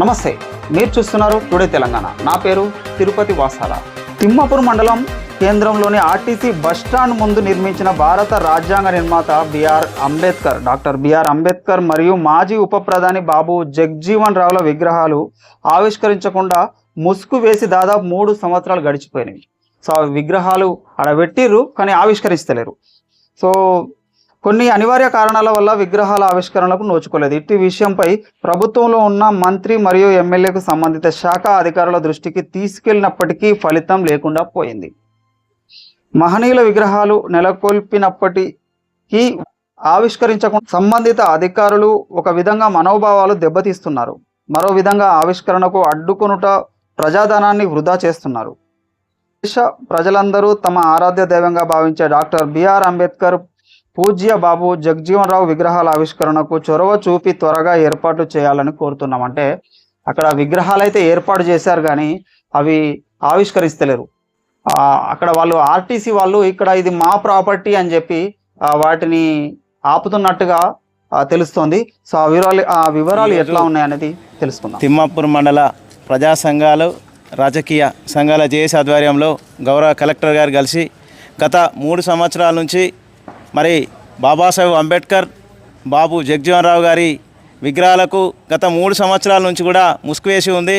నమస్తే మీరు చూస్తున్నారు టుడే తెలంగాణ. నా పేరు తిరుపతి వాసాల. తిమ్మాపూర్ మండలం కేంద్రంలోని ఆర్టీసీ బస్టాండ్ ముందు నిర్మించిన భారత రాజ్యాంగ నిర్మాత B R Ambedkar doctor B R Ambedkar మరియు మాజీ ఉప ప్రధాని బాబు జగ్జీవన్ రావుల విగ్రహాలు ఆవిష్కరించకుండా ముసుగు వేసి దాదాపు మూడు సంవత్సరాలు గడిచిపోయినాయి. సో ఆ విగ్రహాలు ఆడ పెట్టిర్రు కానీ ఆవిష్కరిస్తలేరు. సో కొన్ని అనివార్య కారణాల వల్ల విగ్రహాల ఆవిష్కరణలకు నోచుకోలేదు. ఇట్టి విషయంపై ప్రభుత్వంలో ఉన్న మంత్రి మరియు ఎమ్మెల్యేకు సంబంధిత శాఖ అధికారుల దృష్టికి తీసుకెళ్ళినప్పటికీ ఫలితం లేకుండా పోయింది. మహనీయుల విగ్రహాలు నెలకొల్పినప్పటికీ ఆవిష్కరించకుండా సంబంధిత అధికారులు ఒక విధంగా మనోభావాలు దెబ్బతీస్తున్నారు. మరో విధంగా ఆవిష్కరణకు అడ్డుకొనుట ప్రజాధనాన్ని వృధా చేస్తున్నారు. దేశ ప్రజలందరూ తమ ఆరాధ్య దైవంగా భావించే డాక్టర్ బిఆర్ అంబేద్కర్ పూజ్య బాబు జగజీవన్ రావు విగ్రహాల ఆవిష్కరణకు చొరవ చూపి త్వరగా ఏర్పాటు చేయాలని కోరుతున్నాం. అంటే అక్కడ విగ్రహాలు అయితే ఏర్పాటు చేశారు కానీ అవి ఆవిష్కరిస్తలేరు. ఆ, అక్కడ వాళ్ళు ఆర్టీసీ వాళ్ళు ఇక్కడ ఇది మా ప్రాపర్టీ అని చెప్పి వాటిని ఆపుతున్నట్టుగా తెలుస్తోంది. సో ఆ వివరాలు ఆ వివరాలు ఎట్లా ఉన్నాయనేది తెలుసుకుందాం. తిమ్మాపూర్ మండల ప్రజా సంఘాలు రాజకీయ సంఘాల జేఏసీ ఆధ్వర్యంలో గౌరవ కలెక్టర్ గారు కలిసి గత మూడు సంవత్సరాల నుంచి మరి బాబాసాహెబ్ అంబేద్కర్ బాబు జగజీవన్ రావు గారి విగ్రహాలకు గత మూడు సంవత్సరాల నుంచి కూడా ముసుగు వేసి ఉంది.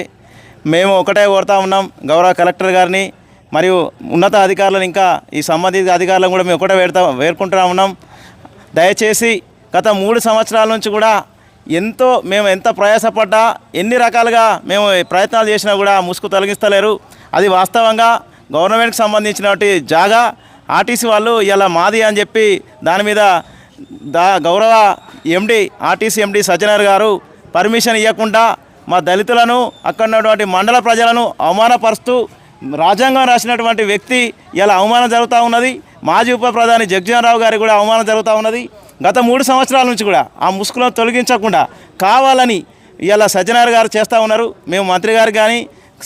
మేము ఒకటే కోరుతా ఉన్నాం గౌరవ కలెక్టర్ గారిని మరియు ఉన్నత అధికారులను ఇంకా ఈ సంబంధిత అధికారులను కూడా మేము ఒకటే వేడుతా వేడుకుంటా ఉన్నాం. దయచేసి గత మూడు సంవత్సరాల నుంచి కూడా ఎంతో మేము ఎంత ప్రయాసపడ్డా ఎన్ని రకాలుగా మేము ప్రయత్నాలు చేసినా కూడా ముసుగు తొలగిస్తలేరు. అది వాస్తవంగా గవర్నమెంట్కి సంబంధించినటువంటి జాగా. ఆర్టీసీ వాళ్ళు ఇలా మాది అని చెప్పి దాని మీద దా గౌరవ ఎండి ఆర్టీసీ ఎండి సజ్జనర్ గారు పర్మిషన్ ఇవ్వకుండా మా దళితులను అక్కడ ఉన్నటువంటి మండల ప్రజలను అవమానపరుస్తూ రాజ్యాంగం రాసినటువంటి వ్యక్తి ఇలా అవమానం జరుగుతూ ఉన్నది. మాజీ ఉప ప్రధాని రావు గారికి కూడా అవమానం జరుగుతూ ఉన్నది. గత మూడు సంవత్సరాల నుంచి కూడా ఆ ముసుగులను తొలగించకుండా కావాలని ఇలా సజ్జనార్ గారు చేస్తూ ఉన్నారు. మేము మంత్రి గారు కానీ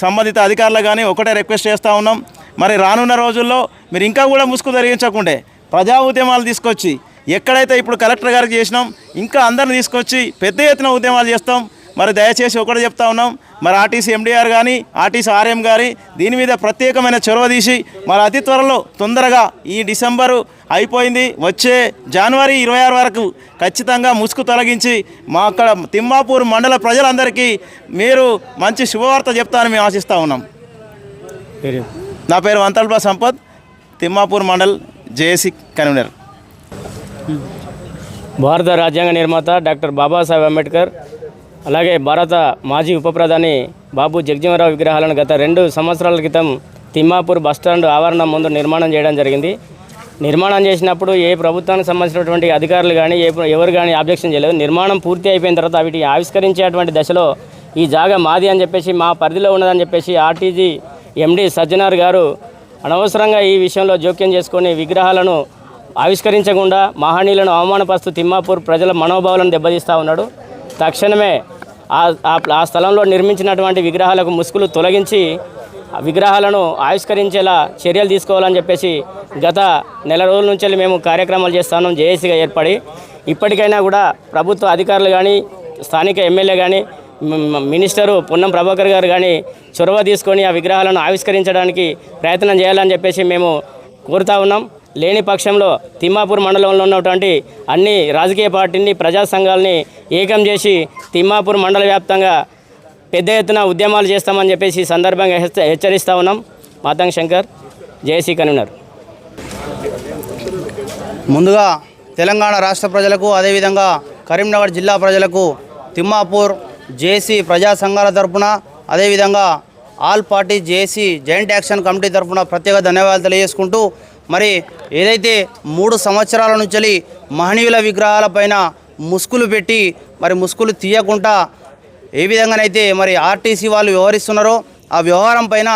సంబంధిత అధికారులు కానీ ఒకటే రిక్వెస్ట్ చేస్తూ ఉన్నాం. మరి రానున్న రోజుల్లో మీరు ఇంకా కూడా ముసుగు ధరించకుండే ప్రజా ఉద్యమాలు తీసుకొచ్చి ఎక్కడైతే ఇప్పుడు కలెక్టర్ గారికి చేసినాం ఇంకా అందరిని తీసుకొచ్చి పెద్ద ఎత్తున ఉద్యమాలు చేస్తాం. మరి దయచేసి ఒకటి చెప్తా ఉన్నాం మరి ఆర్టీసీ ఎండీఆర్ కానీ ఆర్టీసీ ఆర్ఎం గారి దీని మీద ప్రత్యేకమైన చొరవ తీసి మరి అతి త్వరలో తొందరగా ఈ డిసెంబరు అయిపోయింది వచ్చే జనవరి ఇరవై ఆరు వరకు ఖచ్చితంగా ముసుగు తొలగించి మా అక్కడ తిమ్మాపూర్ మండల ప్రజలందరికీ మీరు మంచి శుభవార్త చెప్తారని మేము ఆశిస్తూ ఉన్నాం. నా పేరు వంతల్పా సంపత్ తిమ్మాపూర్ మండల్ జేఏసీ కన్వీనర్. భారత రాజ్యాంగ నిర్మాత డాక్టర్ బాబాసాహెబ్ అంబేద్కర్ అలాగే భారత మాజీ ఉప ప్రధాని బాబు జగజీవనరావు విగ్రహాలను గత రెండు సంవత్సరాల క్రితం తిమ్మాపూర్ బస్టాండ్ ఆవరణం ముందు నిర్మాణం చేయడం జరిగింది. నిర్మాణం చేసినప్పుడు ఏ ప్రభుత్వానికి సంబంధించినటువంటి అధికారులు కానీ ఏ ఎవరు కానీ ఆబ్జెక్షన్ చేయలేదు. నిర్మాణం పూర్తి అయిపోయిన తర్వాత వీటిని ఆవిష్కరించేటువంటి దశలో ఈ జాగా మాది అని చెప్పేసి మా పరిధిలో ఉన్నదని చెప్పేసి ఆర్టీజీ ఎండి సజ్జనార్ గారు అనవసరంగా ఈ విషయంలో జోక్యం చేసుకొని విగ్రహాలను ఆవిష్కరించకుండా మహనీయులను అవమానపరుస్తూ తిమ్మాపూర్ ప్రజల మనోభావాలను దెబ్బతీస్తూ ఉన్నాడు. తక్షణమే ఆ ఆ- స్థలంలో నిర్మించినటువంటి విగ్రహాలకు ముసుగులు తొలగించి విగ్రహాలను ఆవిష్కరించేలా చర్యలు తీసుకోవాలని చెప్పేసి గత నెల రోజుల నుంచి మేము కార్యక్రమాలు చేస్తాను. జేఏసీగా ఏర్పడి ఇప్పటికైనా కూడా ప్రభుత్వ అధికారులు కానీ స్థానిక ఎమ్మెల్యే కానీ మినిస్టరు పొన్నం ప్రభాకర్ గారు కానీ చొరవ తీసుకొని ఆ విగ్రహాలను ఆవిష్కరించడానికి ప్రయత్నం చేయాలని చెప్పేసి మేము కోరుతా ఉన్నాం. లేని పక్షంలో తిమ్మాపూర్ మండలంలో ఉన్నటువంటి అన్ని రాజకీయ పార్టీని ప్రజా సంఘాలని ఏకం చేసి తిమ్మాపూర్ మండల వ్యాప్తంగా పెద్ద ఎత్తున ఉద్యమాలు చేస్తామని చెప్పేసి సందర్భంగా హెచ్చ- ఉన్నాం. మాతంగ్ శంకర్ జేసీ కన్వీనర్ ముందుగా తెలంగాణ రాష్ట్ర ప్రజలకు అదేవిధంగా కరీంనగర్ జిల్లా ప్రజలకు తిమ్మాపూర్ జేసీ ప్రజా సంఘాల తరఫున అదేవిధంగా all party JC joint action committee తరపున ప్రత్యేక ధన్యవాదాలు తెలియజేసుకుంటూ మరి ఏదైతే మూడు సంవత్సరాల నుంచి మహనీయుల విగ్రహాలపైన ముసుగులు పెట్టి మరి ముసుగులు తీయకుండా ఏ విధంగానైతే మరి ఆర్టీసీ వాళ్ళు వ్యవహరిస్తున్నారో ఆ వ్యవహారం పైన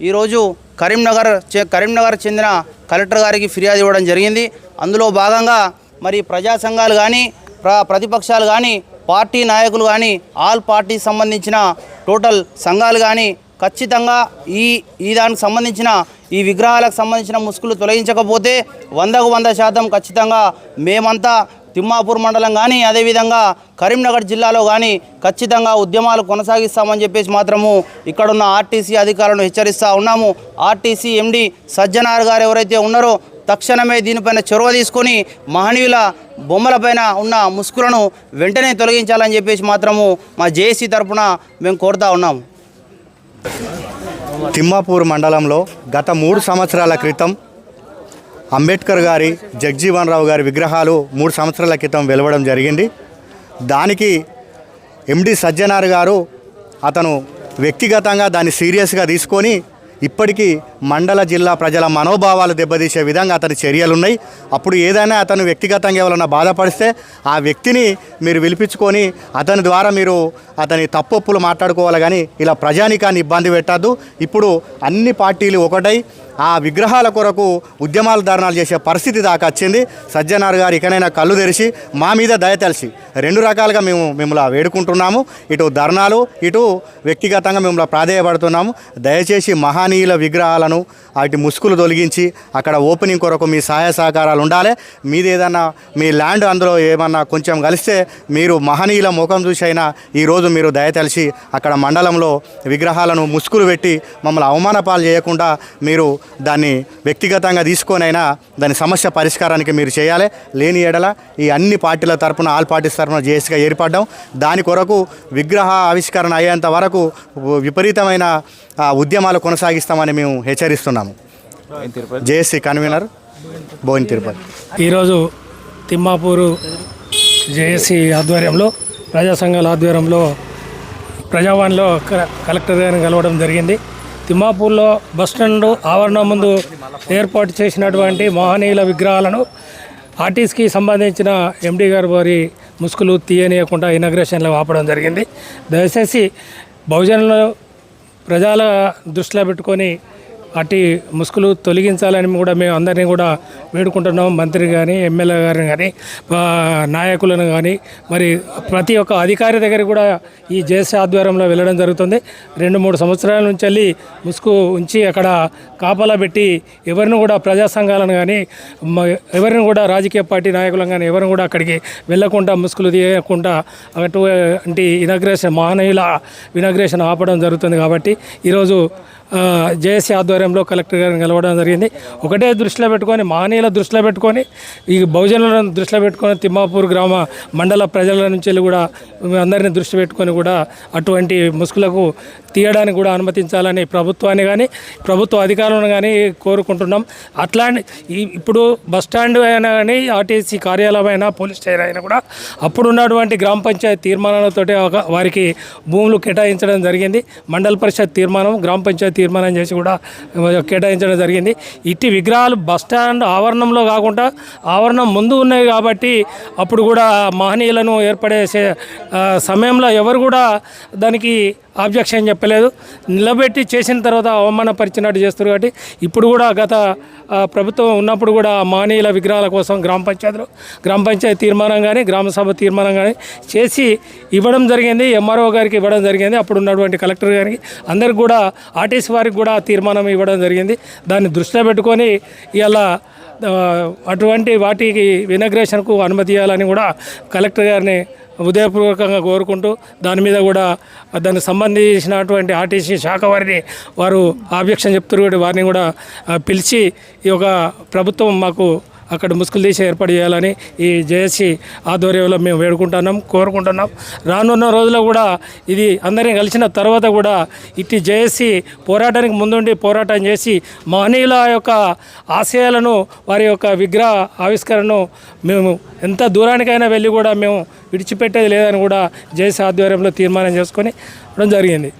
ఈరోజు కరీంనగర్ కరీంనగర్ చెందిన కలెక్టర్ గారికి ఫిర్యాదు ఇవ్వడం జరిగింది. అందులో భాగంగా మరి ప్రజా సంఘాలు కానీ ప్ర ప్రతిపక్షాలు కానీ పార్టీ నాయకులు కానీ ఆల్ పార్టీ సంబంధించిన టోటల్ సంఘాలు కానీ ఖచ్చితంగా ఈ ఈ దానికి సంబంధించిన ఈ విగ్రహాలకు సంబంధించిన ముసుగులు తొలగించకపోతే వందకు వంద శాతం ఖచ్చితంగా మేమంతా తిమ్మాపూర్ మండలం కానీ అదేవిధంగా కరీంనగర్ జిల్లాలో కానీ ఖచ్చితంగా ఉద్యమాలు కొనసాగిస్తామని చెప్పేసి మాత్రము ఇక్కడున్న ఆర్టీసీ అధికారులను హెచ్చరిస్తూ ఉన్నాము. ఆర్టీసీ ఎండి సజ్జనార్ గారు ఎవరైతే ఉన్నారో తక్షణమే దీనిపైన చొరవ తీసుకొని మహనీయుల బొమ్మలపైన ఉన్న ముసుగులను వెంటనే తొలగించాలని చెప్పేసి మాత్రము మా జేఏసీ తరఫున మేము కోరుతా ఉన్నాము. తిమ్మాపూర్ మండలంలో గత మూడు సంవత్సరాల క్రితం అంబేద్కర్ గారి జగ్జీవన్ రావు గారి విగ్రహాలు మూడు సంవత్సరాల క్రితం వెలవడం జరిగింది. దానికి ఎండి సజ్జనార్ గారు అతను వ్యక్తిగతంగా దాన్ని సీరియస్గా తీసుకొని ఇప్పటికీ మండల జిల్లా ప్రజల మనోభావాలు దెబ్బతీసే విధంగా అతని చర్యలు ఉన్నాయి అప్పుడు ఏదైనా అతను వ్యక్తిగతంగా ఎవరైనా బాధపడిస్తే ఆ వ్యక్తిని మీరు పిలిపించుకొని అతని ద్వారా మీరు అతని తప్పొప్పులు మాట్లాడుకోవాలి కానీ ఇలా ప్రజానికాన్ని ఇబ్బంది పెట్టద్దు. ఇప్పుడు అన్ని పార్టీలు ఒకటై ఆ విగ్రహాల కొరకు ఉద్యమాలు ధర్నాలు చేసే పరిస్థితి దాకా వచ్చింది. సజ్జనార్ గారు ఇకనైనా కళ్ళు తెరిచి మా మీద దయ తెలిసి రెండు రకాలుగా మేము మిమ్మల్ని వేడుకుంటున్నాము. ఇటు ధర్నాలు ఇటు వ్యక్తిగతంగా మిమ్మల్ని ప్రాధేయపడుతున్నాము. దయచేసి మహనీయుల విగ్రహాలను వాటి ముసుగులు తొలగించి అక్కడ ఓపెనింగ్ కొరకు మీ సహాయ సహకారాలు ఉండాలి. మీది ఏదన్నా మీ ల్యాండ్ అందులో ఏమన్నా కొంచెం కలిస్తే మీరు మహనీయుల ముఖం చూసి అయినా ఈరోజు మీరు దయ అక్కడ మండలంలో విగ్రహాలను ముసుగులు పెట్టి మమ్మల్ని అవమానపాలు చేయకుండా మీరు దాన్ని వ్యక్తిగతంగా తీసుకొనైనా దాని సమస్య పరిష్కారానికి మీరు చేయాలి. లేని ఎడల ఈ అన్ని పార్టీల తరపున ఆల్ పార్టీస్ తరపున జేఏసీగా ఏర్పడడం. దాని కొరకు విగ్రహ ఆవిష్కరణ అయ్యేంత వరకు విపరీతమైన ఉద్యమాలు కొనసాగిస్తామని మేము హెచ్చరిస్తున్నాము జేఏసీ కన్వీనర్ బోయిన్ తిరుపతి. ఈరోజు తిమ్మాపూరు జేఏసీ ఆధ్వర్యంలో ప్రజా సంఘాల ఆధ్వర్యంలో ప్రజావాణిలో కలెక్టర్ గారిని కలవడం జరిగింది. తిమ్మాపూర్లో బస్టాండ్ ఆవరణ ముందు ఏర్పాటు చేసినటువంటి మహనీయుల విగ్రహాలను ఆర్టీస్కి సంబంధించిన ఎండీ గారు వారి ముసుగులు తీయనీయకుండా ఇనాగ్రేషన్లో ఆపడం జరిగింది. దయచేసి బహుజనులు ప్రజల దృష్టిలో పెట్టుకొని అట్టి ముసుగులు తొలగించాలని కూడా మేము అందరినీ కూడా వేడుకుంటున్నాం. మంత్రి కానీ ఎమ్మెల్యే గారిని కానీ నాయకులను కానీ మరి ప్రతి ఒక్క అధికారి దగ్గర కూడా ఈ జేసీ ఆధ్వర్యంలో వెళ్ళడం జరుగుతుంది. రెండు మూడు సంవత్సరాల నుంచి వెళ్ళి ముసుగు ఉంచి అక్కడ కాపలా పెట్టి ఎవరిని కూడా ప్రజా సంఘాలను కానీ మ- ఎవరిని కూడా రాజకీయ పార్టీ నాయకులను కానీ ఎవరిని కూడా అక్కడికి వెళ్ళకుండా ముసుగులు తీయకుండా అటువంటి ఇనాగ్రేషన్ మహనీయుల ఇనాగ్రేషన్ ఆపడం జరుగుతుంది కాబట్టి ఈరోజు జేఏసీ ఆధ్వర్యంలో కలెక్టర్ గారిని కలవడం జరిగింది. ఒకటే దృష్టిలో పెట్టుకొని మహనీయుల దృష్టిలో పెట్టుకొని ఈ బహుజనులను దృష్టిలో పెట్టుకొని తిమ్మాపూర్ గ్రామ మండల ప్రజల నుంచి వెళ్ళి కూడా అందరినీ దృష్టి పెట్టుకొని కూడా అటువంటి ముసుగులకు తీయడానికి కూడా అనుమతించాలని ప్రభుత్వాన్ని కానీ ప్రభుత్వ అధికారులను కానీ కోరుకుంటున్నాం. అట్లాంటి ఇప్పుడు బస్ స్టాండ్ అయినా కానీ ఆర్టీసీ కార్యాలయం అయినా పోలీస్ స్టేషన్ అయినా కూడా అప్పుడు ఉన్నటువంటి గ్రామ పంచాయతీ తీర్మానాలతో ఒక వారికి భూములు కేటాయించడం జరిగింది. మండల పరిషత్ తీర్మానం గ్రామ పంచాయతీ తీర్మానం చేసి కూడా కేటాయించడం జరిగింది. ఇట్టి విగ్రహాలు బస్ స్టాండ్ ఆవరణంలో కాకుండా ఆవరణం ముందు ఉన్నాయి కాబట్టి అప్పుడు కూడా మహనీయులను ఏర్పడే సమయంలో ఎవరు కూడా దానికి ఆబ్జెక్షన్ చెప్పలేదు. నిలబెట్టి చేసిన తర్వాత అవమానపరిచినట్టు చేస్తారు కాబట్టి ఇప్పుడు కూడా గత ప్రభుత్వం ఉన్నప్పుడు కూడా మానీయుల విగ్రహాల కోసం గ్రామ పంచాయతీలు గ్రామ పంచాయతీ తీర్మానం కానీ గ్రామసభ తీర్మానం కానీ చేసి ఇవ్వడం జరిగింది. ఎంఆర్ఓ గారికి ఇవ్వడం జరిగింది. అప్పుడు ఉన్నటువంటి కలెక్టర్ గారికి అందరికి కూడా ఆర్టీసీ వారికి కూడా తీర్మానం ఇవ్వడం జరిగింది. దాన్ని దృష్టిలో పెట్టుకొని ఇలా అటువంటి వాటికి ఇనగ్రేషన్కు అనుమతి ఇవ్వాలని కూడా కలెక్టర్ గారిని ఉదయపూర్వకంగా కోరుకుంటూ దాని మీద కూడా దానికి సంబంధించినటువంటి ఆర్టీసీ శాఖ వారిని వారు ఆబ్జెక్షన్ చెప్తున్నారు వారిని కూడా పిలిచి ఈ యొక్క ప్రభుత్వం మాకు అక్కడ ముసుగులు తీసి ఏర్పాటు చేయాలని ఈ జేఏసీ ఆధ్వర్యంలో మేము వేడుకుంటున్నాం కోరుకుంటున్నాం. రానున్న రోజుల్లో కూడా ఇది అందరినీ కలిసిన తర్వాత కూడా ఇట్టి జేఏసీ పోరాటానికి ముందుండి పోరాటం చేసి మహనీయుల యొక్క ఆశయాలను వారి యొక్క విగ్రహ ఆవిష్కరణను మేము ఎంత దూరానికైనా వెళ్ళి కూడా మేము విడిచిపెట్టేది లేదని కూడా జేఏసీ ఆధ్వర్యంలో తీర్మానం చేసుకొని ఇవ్వడం జరిగింది.